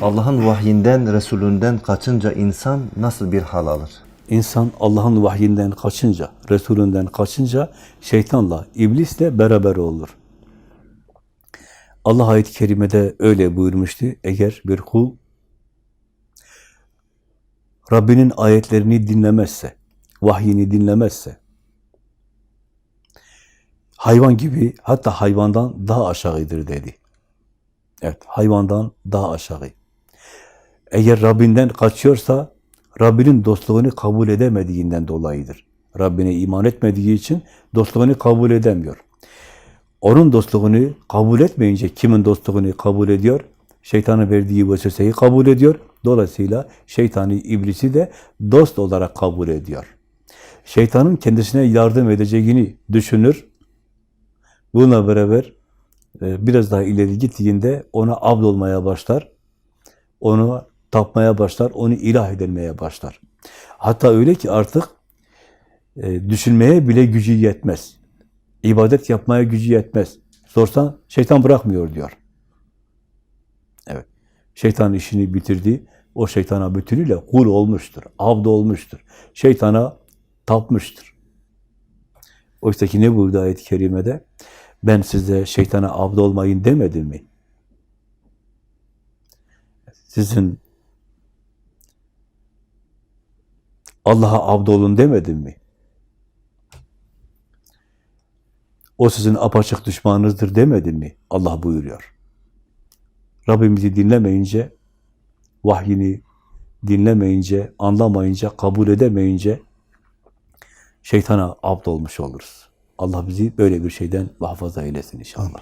Allah'ın vahyinden, Resulünden kaçınca insan nasıl bir hal alır? İnsan Allah'ın vahyinden kaçınca, Resulünden kaçınca şeytanla, iblisle beraber olur. Allah ayet-i kerimede öyle buyurmuştu. Eğer bir kul Rabbinin ayetlerini dinlemezse, vahyini dinlemezse, hayvan gibi hatta hayvandan daha aşağıdır dedi. Evet, hayvandan daha aşağı. Eğer Rabbinden kaçıyorsa, Rabbinin dostluğunu kabul edemediğinden dolayıdır. Rabbine iman etmediği için dostluğunu kabul edemiyor. Onun dostluğunu kabul etmeyince kimin dostluğunu kabul ediyor? Şeytanın verdiği vesveseyi kabul ediyor. Dolayısıyla şeytani iblisi de dost olarak kabul ediyor. Şeytanın kendisine yardım edeceğini düşünür. Bununla beraber e, biraz daha ileri gittiğinde ona abd olmaya başlar. Onu tapmaya başlar, onu ilah edilmeye başlar. Hatta öyle ki artık e, düşünmeye bile gücü yetmez. İbadet yapmaya gücü yetmez. Sorsan şeytan bırakmıyor diyor. Evet. Şeytan işini bitirdi. O şeytana bütünüyle kul olmuştur. Abd olmuştur. Şeytana tapmıştır. Oysa ki ne buyurdu ayet-i kerimede? Ben size şeytana abd olmayın demedim mi? Sizin Allah'a abd olun demedim mi? O sizin apaçık düşmanınızdır demedim mi? Allah buyuruyor. Rabbimizi dinlemeyince, vahyini dinlemeyince, anlamayınca, kabul edemeyince şeytana abd olmuş oluruz. Allah bizi böyle bir şeyden muhafaza eylesin inşallah.